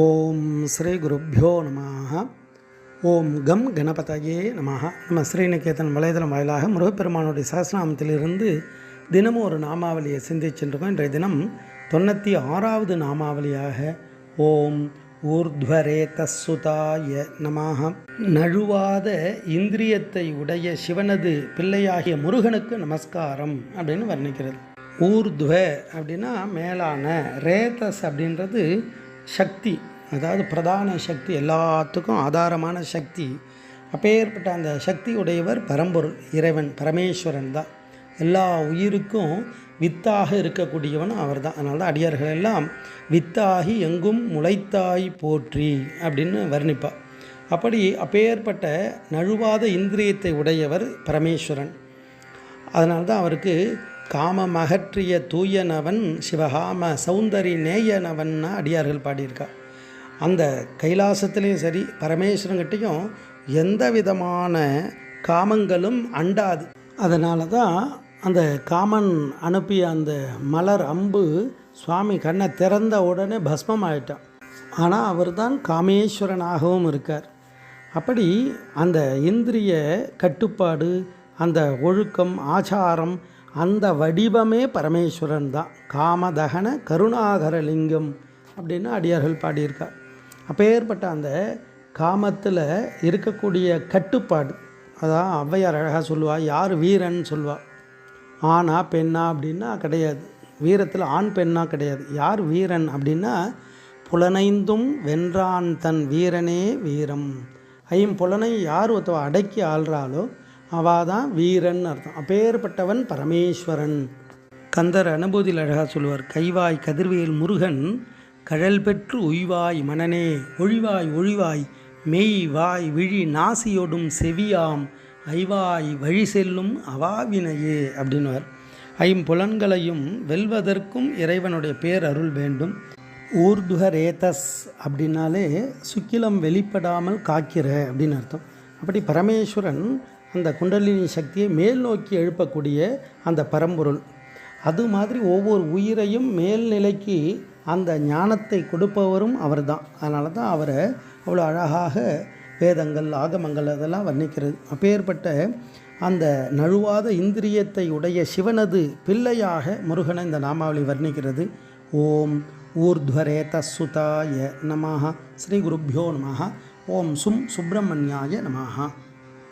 ஓம் ஸ்ரீ குருப்பியோ நம ஓம் கம் கணபதையே நம நம்ம ஸ்ரீநிகேதன் வலைதளம் வாயிலாக முருகப்பெருமானுடைய சகசிரநாமத்திலிருந்து தினமும் ஒரு நாமாவளியை சிந்திச்சென்றிருக்கோம் இன்றைய தினம் தொண்ணூற்றி ஆறாவது நாமாவளியாக ஓம் ஊர்த்வரே நமாக நழுவாத இந்திரியத்தை உடைய சிவனது பிள்ளையாகிய முருகனுக்கு நமஸ்காரம் அப்படின்னு வர்ணிக்கிறது. ஊர்த்வ அப்படின்னா மேலான ரேதஸ் அப்படின்றது சக்தி அதாவது பிரதான சக்தி எல்லாத்துக்கும் ஆதாரமான சக்தி. அப்பேற்பட்ட அந்த சக்தி உடையவர் பரம்பொருள் இறைவன் பரமேஸ்வரன் தான். எல்லா உயிருக்கும் வித்தாக இருக்கக்கூடியவன் அவர் தான் அதனால தான் அடியார்கள் எல்லாம் வித்தாகி எங்கும் முளைத்தாய் போற்றி அப்படின்னு வர்ணிப்பார் அப்படி அப்பேற்பட்ட நழுவாத இந்திரியத்தை உடையவர் பரமேஸ்வரன். அதனால்தான் அவருக்கு காமம் அகற்றிய தூயனவன் சிவகாம சௌந்தரி நேயனவன்னா அடியார்கள் பாடியிருக்கா. அந்த கைலாசத்துலேயும் சரி பரமேஸ்வரங்கிட்டையும் எந்த விதமான காமங்களும் அண்டாது. அதனால தான் அந்த காமன் அனுப்பிய அந்த மலர் அம்பு சுவாமி கண்ணை திறந்த உடனே பஸ்மம் ஆயிட்டான் ஆனால் அவர் தான் காமேஸ்வரனாகவும் இருக்கார். அப்படி அந்த இந்திரிய கட்டுப்பாடு அந்த ஒழுக்கம் ஆச்சாரம் அந்த வடிவமே பரமேஸ்வரன் தான். காமதகன கருணாகரலிங்கம் அப்படின்னு அடியார்கள் பாடியிருக்கார். அப்பேற்பட்ட அந்த காமத்தில் இருக்கக்கூடிய கட்டுப்பாடு அதான் ஔவையார் அழகாக சொல்லுவாள் யார் வீரன் சொல்லுவாள் ஆணா பெண்ணா அப்படின்னா கிடையாது. வீரத்தில் ஆண் பெண்ணா கிடையாது. யார் வீரன் அப்படின்னா புலனைந்தும் வென்றான் தன் வீரனே வீரம். ஐம்புலனை யார் ஒருத்தவ அடக்கி ஆள்றாளோ அவள் தான் வீரன் அர்த்தம். அப்பேற்பட்டவன் பரமேஸ்வரன். கந்தர் அனுபூதியில் அழகாக சொல்லுவார் கைவாய் கதிர்வேல் முருகன் கழல் பெற்று உய்வாய் மனனே ஒழிவாய் ஒழிவாய் மெய் வாய் விழி நாசியோடும் செவியாம் ஐவாய் வழி செல்லும் அவாவினையே அப்படின்னுவார். ஐம்புலன்களையும் வெல்வதற்கும் இறைவனுடைய பேரருள் வேண்டும். ஊர்துக ரேதஸ் அப்படின்னாலே சுக்கிலம் வெளிப்படாமல் காக்கிற அப்படின்னு அர்த்தம். அப்படி பரமேஸ்வரன் அந்த குண்டலினி சக்தியை மேல் நோக்கி எழுப்பக்கூடிய அந்த பரம்பொருள். அது மாதிரி ஒவ்வொரு உயிரையும் மேல்நிலைக்கு அந்த ஞானத்தை கொடுப்பவரும் அவர் தான் அதனால தான் அவரை அவ்வளோ அழகாக வேதங்கள் ஆகமங்கள் அதெல்லாம் வர்ணிக்கிறது. அப்பேற்பட்ட அந்த நழுவாத இந்திரியத்தை உடைய சிவனது பிள்ளையாக முருகனை இந்த நாமாவளி வர்ணிக்கிறது. ஓம் ஊர்த்வரே தஸ்சுதாய நமஹா. ஸ்ரீ குருப்பியோ நமஹ. ஓம் சும் சுப்பிரமணியாய நமஹா.